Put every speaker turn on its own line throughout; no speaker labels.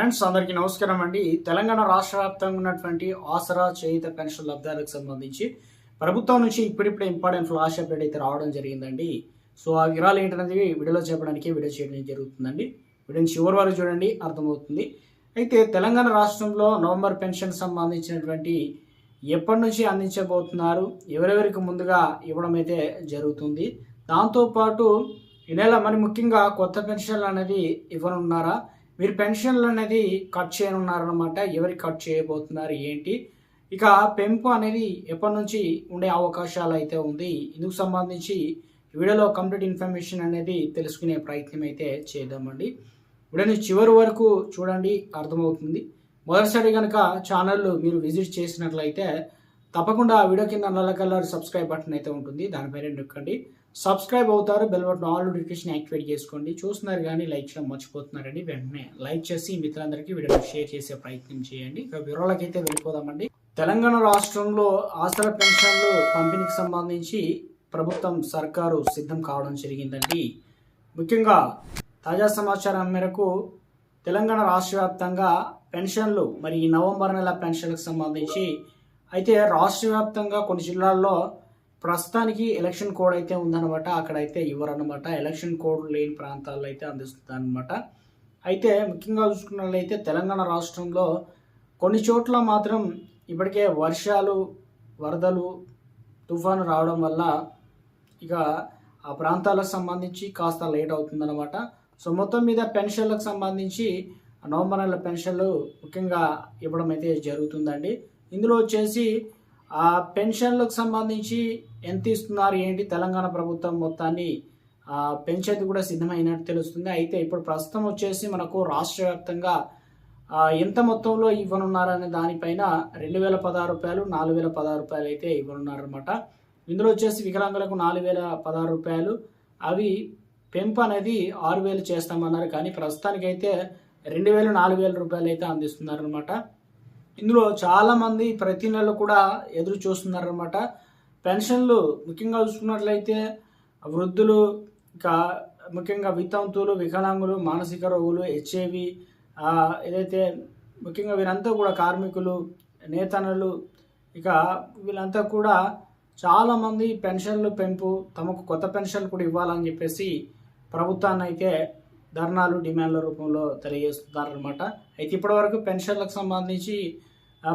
Friends అందరికీ నమస్కారం అండి. తెలంగాణ రాష్ట్ర వ్యాప్తంగా ఉన్నటువంటి ఆసరా చేయిత పెన్షన్ లబ్ధాలకు సంబంధించి ప్రభుత్వం నుంచి ఇప్పుడిప్పుడే ఇంపార్టెంట్ ఫ్లాష్ అప్డేట్ అయితే రావడం జరిగిందండి. సో ఆ వివరాలు ఏంటనేది వీడియోలో చెప్పడానికి వీడియో చేయడం జరుగుతుందండి. వీడియోని చివరి వరకు చూడండి అర్థమవుతుంది. అయితే తెలంగాణ రాష్ట్రంలో నవంబర్ పెన్షన్ సంబంధించినటువంటి ఎప్పటి నుంచి అందించబోతున్నారు ఎవరెవరికి ముందుగా ఇవ్వడం అయితే జరుగుతుంది దాంతోపాటు ఈ నెల మరి ముఖ్యంగా కొత్త పెన్షన్లు అనేది ఇవ్వనున్నారా మీరు పెన్షన్లు అనేది కట్ చేయనున్నారనమాట ఎవరికి కట్ చేయబోతున్నారు ఏంటి? ఇక పెంపు అనేది ఎప్పటి నుంచి ఉండే అవకాశాలు అయితే ఉంది. ఇందుకు సంబంధించి వీడియోలో కంప్లీట్ ఇన్ఫర్మేషన్ అనేది తెలుసుకునే ప్రయత్నం అయితే చేద్దామండి. వీడియోని చివరి వరకు చూడండి అర్థమవుతుంది. మొదటిసారి కనుక ఛానల్ మీరు విజిట్ చేసినట్లయితే తప్పకుండా ఆ వీడియో కింద నల్ల కలర్ సబ్స్క్రైబ్ బటన్ అయితే ఉంటుంది. దానిపైన నొక్కండి సబ్స్క్రైబ్ అవుతారు bell button all notification activate చేసుకోండి. చూస్తున్నారు కానీ లైక్ చేయడం మర్చిపోతున్నారండి. వెంటనే లైక్ చేసి మిత్రులందరికీ వీడియో షేర్ చేసే ప్రయత్నం చేయండి. ఇక వివరాలకైతే వెళ్ళిపోదామండి. తెలంగాణ రాష్ట్రంలో ఆస్తుల పెన్షన్లు పంపిణీకి సంబంధించి ప్రభుత్వం సర్కారు సిద్ధం కావడం జరిగిందండి. ముఖ్యంగా తాజా సమాచారం మేరకు తెలంగాణ రాష్ట్ర వ్యాప్తంగా పెన్షన్లు మరి ఈ నవంబర్ నెల పెన్షన్లకు సంబంధించి అయితే రాష్ట్ర వ్యాప్తంగా కొన్ని జిల్లాల్లో ప్రస్తుతానికి ఎలక్షన్ కోడ్ అయితే ఉందన్నమాట. అక్కడైతే ఇవ్వరన్నమాట. ఎలక్షన్ కోడ్ లేని ప్రాంతాల్లో అయితే అందిస్తుంది అనమాట అయితే ముఖ్యంగా చూసుకున్నట్లయితే తెలంగాణ రాష్ట్రంలో కొన్ని చోట్ల మాత్రం ఇప్పటికే వర్షాలు వరదలు తుఫాను రావడం వల్ల ఇక ఆ ప్రాంతాలకు సంబంధించి కాస్త లేట్ అవుతుందన్నమాట. సో మొత్తం మీద పెన్షన్లకు సంబంధించి నవంబర్ నెల పెన్షన్లు ముఖ్యంగా ఇవ్వడం అయితే జరుగుతుందండి. ఇందులో వచ్చేసి పెన్షన్లకు సంబంధించి ఎంత ఇస్తున్నారు ఏంటి తెలంగాణ ప్రభుత్వం మొత్తాన్ని పెంచేది కూడా సిద్ధమైనట్టు తెలుస్తుంది. అయితే ఇప్పుడు ప్రస్తుతం వచ్చేసి మనకు రాష్ట్ర వ్యాప్తంగా ఎంత మొత్తంలో ఇవ్వనున్నారనే దానిపైన రెండు వేల పదహారు రూపాయలు నాలుగు వేల పదహారు రూపాయలు అయితే ఇవ్వనున్నారనమాట ఇందులో వచ్చేసి వికలాంగులకు నాలుగు వేల పదహారు రూపాయలు. అవి పెంపు అనేది ఆరు వేలు చేస్తామన్నారు కానీ ప్రస్తుతానికైతే రెండు వేలు నాలుగు వేల రూపాయలు అయితే అందిస్తున్నారనమాట ఇందులో చాలామంది ప్రతి నెల కూడా ఎదురు చూస్తున్నారనమాట పెన్షన్లు ముఖ్యంగా చూసుకున్నట్లయితే వృద్ధులు ఇంకా ముఖ్యంగా వితంతువులు వికలాంగులు మానసిక రోగులు హెచ్ఐవి ఏదైతే ముఖ్యంగా వీరంతా కూడా కార్మికులు నేతనలు ఇక వీళ్ళంతా కూడా చాలామంది పెన్షన్లు పెంపు తమకు కొత్త పెన్షన్లు కూడా ఇవ్వాలని చెప్పేసి ప్రభుత్వాన్ని అయితే ధర్నాలు డిమాండ్ల రూపంలో తెలియజేస్తున్నారనమాట అయితే ఇప్పటివరకు పెన్షన్లకు సంబంధించి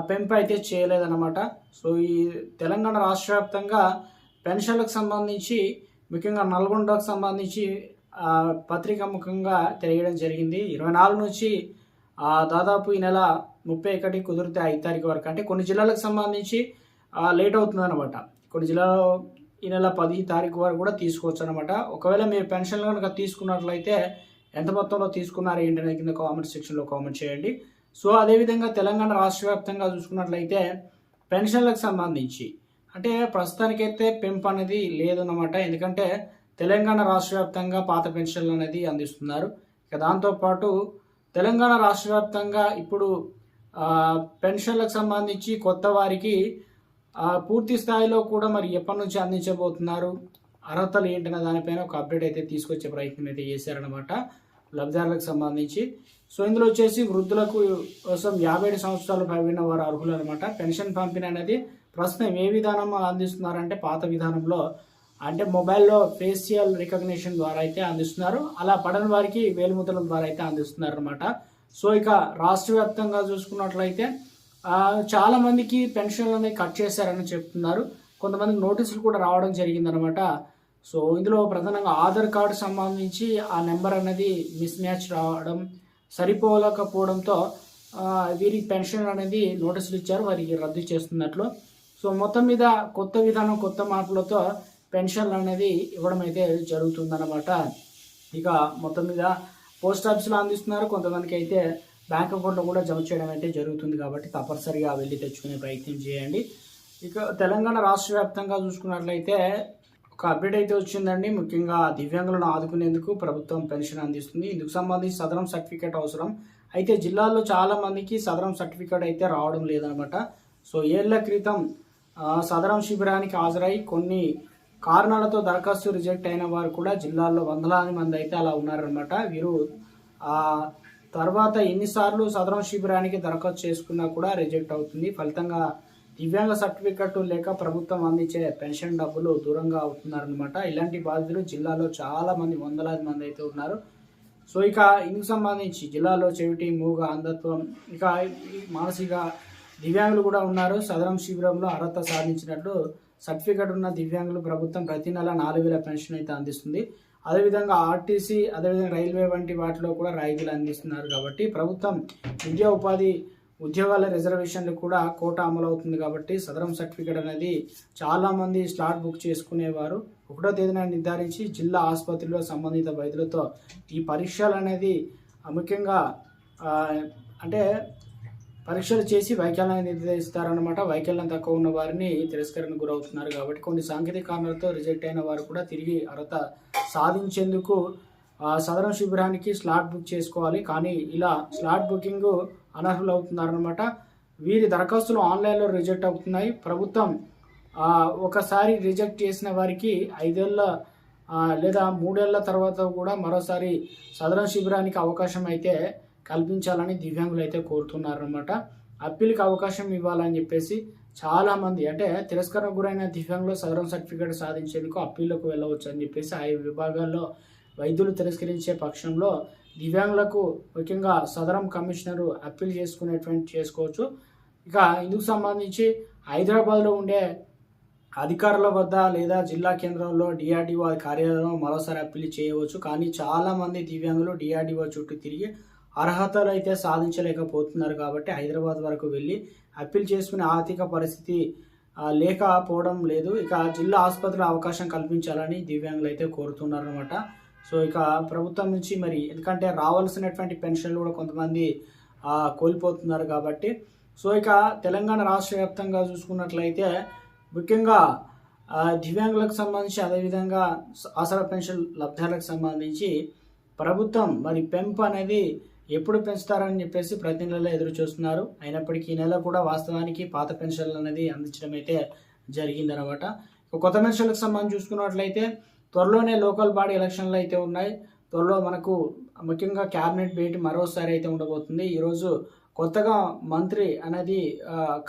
పెంపు అయితే చేయలేదన్నమాట. సో ఈ తెలంగాణ రాష్ట్ర వ్యాప్తంగా పెన్షన్లకు సంబంధించి ముఖ్యంగా నల్గొండకు సంబంధించి పత్రిక ముఖంగా తెలియడం జరిగింది. ఇరవై నాలుగు నుంచి దాదాపు ఈ నెల ముప్పై ఒకటి కుదిరితే ఐదు తారీఖు వరకు. అంటే కొన్ని జిల్లాలకు సంబంధించి లేట్ అవుతుందన్నమాట. కొన్ని జిల్లాలో ఈ నెల పది తారీఖు వరకు కూడా తీసుకోవచ్చు అనమాట ఒకవేళ మీరు పెన్షన్లు కనుక తీసుకున్నట్లయితే ఎంత మొత్తంలో తీసుకున్నారు ఏంటనే కింద కామెంట్ సెక్షన్లో కామెంట్ చేయండి. సో అదేవిధంగా తెలంగాణ రాష్ట్ర వ్యాప్తంగా చూసుకున్నట్లయితే పెన్షన్లకు సంబంధించి అంటే ప్రస్తుతానికైతే పెంపు అనేది లేదన్నమాట. ఎందుకంటే తెలంగాణ రాష్ట్ర వ్యాప్తంగా పాత పెన్షన్లు అనేది అందిస్తున్నారు. ఇక దాంతోపాటు తెలంగాణ రాష్ట్ర వ్యాప్తంగా ఇప్పుడు పెన్షన్లకు సంబంధించి కొత్త వారికి పూర్తి స్థాయిలో కూడా మరి ఎప్పటి నుంచి అందించబోతున్నారు అర్హతలు ఏంటనే దానిపైన ఒక అప్డేట్ అయితే తీసుకొచ్చే ప్రయత్నం అయితే చేశారనమాట లబ్ధిదారులకు సంబంధించి. సో ఇందులో వచ్చేసి వృద్ధులకు కోసం యాభై ఏడు సంవత్సరాలు పైబడిన వారు అర్హులు అనమాట పెన్షన్ పంపిణీ అనేది ప్రస్తుతం ఏ విధానం అందిస్తున్నారంటే పాత విధానంలో అంటే మొబైల్లో ఫేషియల్ రికగ్నిషన్ ద్వారా అయితే అందిస్తున్నారు. అలా పడని వారికి వేలిముద్రల ద్వారా అయితే అందిస్తున్నారు అనమాట సో ఇక రాష్ట్ర వ్యాప్తంగా చూసుకున్నట్లయితే చాలామందికి చాలా మందికి పెన్షన్లు అనేవి కట్ చేశారని చెప్తున్నారు. కొంతమంది నోటీసులు కూడా రావడం జరిగిందనమాట సో ఇందులో ప్రధానంగా ఆధార్ కార్డు సంబంధించి ఆ నెంబర్ అనేది మిస్ మ్యాచ్ రావడం సరిపోలేకపోవడంతో వీరికి పెన్షన్ అనేది నోటీసులు ఇచ్చారు వారికి రద్దు చేస్తున్నట్లు. సో మొత్తం మీద కొత్త విధానం కొత్త మార్పులతో పెన్షన్లు అనేది ఇవ్వడం అయితే జరుగుతుందన్నమాట. ఇక మొత్తం మీద పోస్ట్ ఆఫీస్లో అందిస్తున్నారు కొంతమందికి అయితే బ్యాంక్ అకౌంట్లో కూడా జమ చేయడం అయితే జరుగుతుంది కాబట్టి తప్పనిసరిగా వెళ్ళి తెచ్చుకునే ప్రయత్నం చేయండి. ఇక తెలంగాణ రాష్ట్ర వ్యాప్తంగా చూసుకున్నట్లయితే ఒక అప్డేట్ అయితే వచ్చిందండి. ముఖ్యంగా దివ్యాంగులను ఆదుకునేందుకు ప్రభుత్వం పెన్షన్ అందిస్తుంది. ఇందుకు సంబంధించి సదరం సర్టిఫికేట్ అవసరం. అయితే జిల్లాల్లో చాలా మందికి సదరం సర్టిఫికేట్ అయితే రావడం లేదనమాట. సో ఏళ్ళ క్రితం సదరం శిబిరానికి హాజరై కొన్ని కారణాలతో దరఖాస్తు రిజెక్ట్ అయిన వారు కూడా జిల్లాల్లో వందలాది మంది అయితే అలా ఉన్నారనమాట. వీరు తర్వాత ఎన్నిసార్లు సదరం శిబిరానికి దరఖాస్తు చేసుకున్నా కూడా రిజెక్ట్ అవుతుంది. ఫలితంగా దివ్యాంగ సర్టిఫికెట్ లేక ప్రభుత్వం అందించే పెన్షన్ డబ్బులు దూరంగా అవుతున్నారనమాట ఇలాంటి బాధితులు జిల్లాలో చాలా మంది వందలాది మంది అయితే ఉన్నారు. సో ఇక ఇందుకు సంబంధించి జిల్లాలో చెవిటి మూగ అంధత్వం ఇక మానసిక దివ్యాంగులు కూడా ఉన్నారు. సదరం శిబిరంలో అర్హత సాధించినట్లు సర్టిఫికెట్ ఉన్న దివ్యాంగులు ప్రభుత్వం ప్రతి నెల నాలుగు వేల పెన్షన్ అయితే అందిస్తుంది. అదేవిధంగా ఆర్టీసీ అదేవిధంగా రైల్వే వంటి వాటిలో కూడా రాయితీలు అందిస్తున్నారు కాబట్టి ప్రభుత్వం విద్యా ఉపాధి ఉద్యోగాల రిజర్వేషన్లు కూడా కోట అమలు అవుతుంది కాబట్టి సదరం సర్టిఫికేట్ అనేది చాలామంది స్లాట్ బుక్ చేసుకునేవారు. ఒకటో తేదీన నిర్ధారించి జిల్లా ఆసుపత్రిలో సంబంధిత వైద్యులతో ఈ పరీక్షలు అనేది ముఖ్యంగా అంటే పరీక్షలు చేసి వైకల్యాన్ని నిర్ధారిస్తారనమాట వైకల్యం తక్కువ ఉన్న వారిని తిరస్కరణకు గురవుతున్నారు కాబట్టి కొన్ని సాంకేతిక కారణాలతో రిజెక్ట్ అయిన వారు కూడా తిరిగి అర్హత సాధించేందుకు సదరం శిబిరానికి స్లాట్ బుక్ చేసుకోవాలి. కానీ ఇలా స్లాట్ బుకింగ్ అనర్హులు అవుతున్నారనమాట వీరి దరఖాస్తులు ఆన్లైన్లో రిజెక్ట్ అవుతున్నాయి. ప్రభుత్వం ఒకసారి రిజెక్ట్ చేసిన వారికి ఐదేళ్ళ లేదా మూడేళ్ళ తర్వాత కూడా మరోసారి సదరం శిబిరానికి అవకాశం అయితే కల్పించాలని దివ్యాంగులు అయితే కోరుతున్నారనమాట అప్పీల్కి అవకాశం ఇవ్వాలని చెప్పేసి చాలామంది అంటే తిరస్కరణకు గురైన దివ్యాంగులు సదరం సర్టిఫికేట్ సాధించేందుకు అప్పీళ్ళకు వెళ్ళవచ్చు అని చెప్పేసి ఆయా విభాగాల్లో వైద్యులు తిరస్కరించే పక్షంలో దివ్యాంగులకు ముఖ్యంగా సదరం కమిషనరు అప్పీల్ చేసుకునేటువంటి చేసుకోవచ్చు. ఇక ఇందుకు సంబంధించి హైదరాబాద్లో ఉండే అధికారుల వద్ద లేదా జిల్లా కేంద్రంలో డిఆర్డిఓ కార్యాలయంలో మరోసారి అప్పీల్ చేయవచ్చు. కానీ చాలామంది దివ్యాంగులు డిఆర్డిఓ చుట్టూ తిరిగి అర్హతలు అయితే సాధించలేకపోతున్నారు కాబట్టి హైదరాబాద్ వరకు వెళ్ళి అప్పీల్ చేసుకునే ఆర్థిక పరిస్థితి లేకపోవడం లేదు. ఇక జిల్లా ఆసుపత్రిలో అవకాశం కల్పించాలని దివ్యాంగులు అయితే కోరుతున్నారనమాట సో ఇక ప్రభుత్వం నుంచి మరి ఎందుకంటే రావాల్సినటువంటి పెన్షన్లు కూడా కొంతమంది కోల్పోతున్నారు కాబట్టి. సో ఇక తెలంగాణ రాష్ట్ర వ్యాప్తంగా చూసుకున్నట్లయితే ముఖ్యంగా దివ్యాంగులకు సంబంధించి అదేవిధంగా ఆసరా పెన్షన్ లబ్ధాలకు సంబంధించి ప్రభుత్వం మరి పెంపు అనేది ఎప్పుడు పెంచుతారని చెప్పేసి ప్రతి నెల ఎదురు చూస్తున్నారు. అయినప్పటికీ ఈ నెల కూడా వాస్తవానికి పాత పెన్షన్లు అనేది అందించడం అయితే జరిగిందనమాట కొత్త పెన్షన్లకు సంబంధించి చూసుకున్నట్లయితే త్వరలోనే లోకల్ బాడీ ఎలక్షన్లు అయితే ఉన్నాయి. త్వరలో మనకు ముఖ్యంగా క్యాబినెట్ భేటీ మరోసారి అయితే ఉండబోతుంది. ఈరోజు కొత్తగా మంత్రి అనేది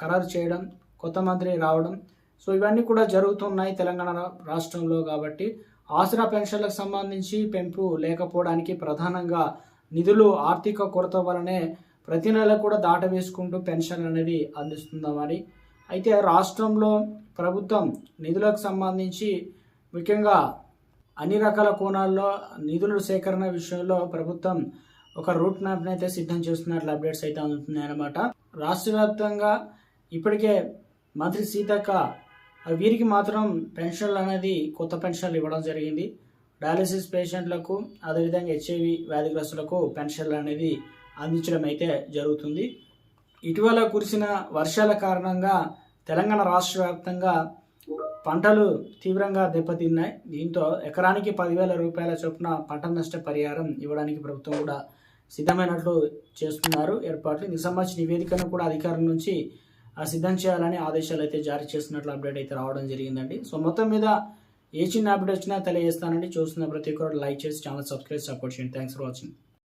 ఖరారు చేయడం కొత్త మంత్రి రావడం సో ఇవన్నీ కూడా జరుగుతున్నాయి తెలంగాణ రాష్ట్రంలో కాబట్టి. ఆసరా పెన్షన్లకు సంబంధించి పెంపు లేకపోవడానికి ప్రధానంగా నిధులు ఆర్థిక కొరత వలనే ప్రతి నెల కూడా దాటవేసుకుంటూ పెన్షన్ అనేది అందిస్తుందామని అయితే రాష్ట్రంలో ప్రభుత్వం నిధులకు సంబంధించి ముఖ్యంగా అన్ని రకాల కోణాల్లో నిధుల సేకరణ విషయంలో ప్రభుత్వం ఒక రూట్ మ్యాప్ని అయితే సిద్ధం చేస్తున్నట్లు అప్డేట్స్ అయితే అందుతున్నాయి అనమాట రాష్ట్ర వ్యాప్తంగా ఇప్పటికే మంత్రి సీతక్క వీరికి మాత్రం పెన్షన్లు అనేది కొత్త పెన్షన్లు ఇవ్వడం జరిగింది. డయాలసిస్ పేషెంట్లకు అదేవిధంగా హెచ్ఐవి వ్యాధిగ్రస్తులకు పెన్షన్లు అనేది అందించడం అయితే జరుగుతుంది. ఇటీవల కురిసిన వర్షాల కారణంగా తెలంగాణ రాష్ట్ర వ్యాప్తంగా పంటలు తీవ్రంగా దెబ్బతిన్నాయి. దీంతో ఎకరానికి పదివేల రూపాయల చొప్పున పంట నష్ట పరిహారం ఇవ్వడానికి ప్రభుత్వం కూడా సిద్ధమైనట్లు చేస్తున్నారు. ఏర్పాట్లు ఇందుకు సంబంధించిన నివేదికను కూడా అధికారుల నుంచి ఆ, సిద్ధం చేయాలని ఆదేశాలు అయితే జారీ చేసినట్లు అప్డేట్ అయితే రావడం జరిగిందండి. సో మొత్తం మీద ఏ చిన్న అప్డేట్ వచ్చినా తెలియజేస్తానండి. చూస్తున్న ప్రతి ఒక్కరు లైక్ చేసి ఛానల్ సబ్స్క్రైబ్ సపోర్ట్ చేయండి. Thanks for watching.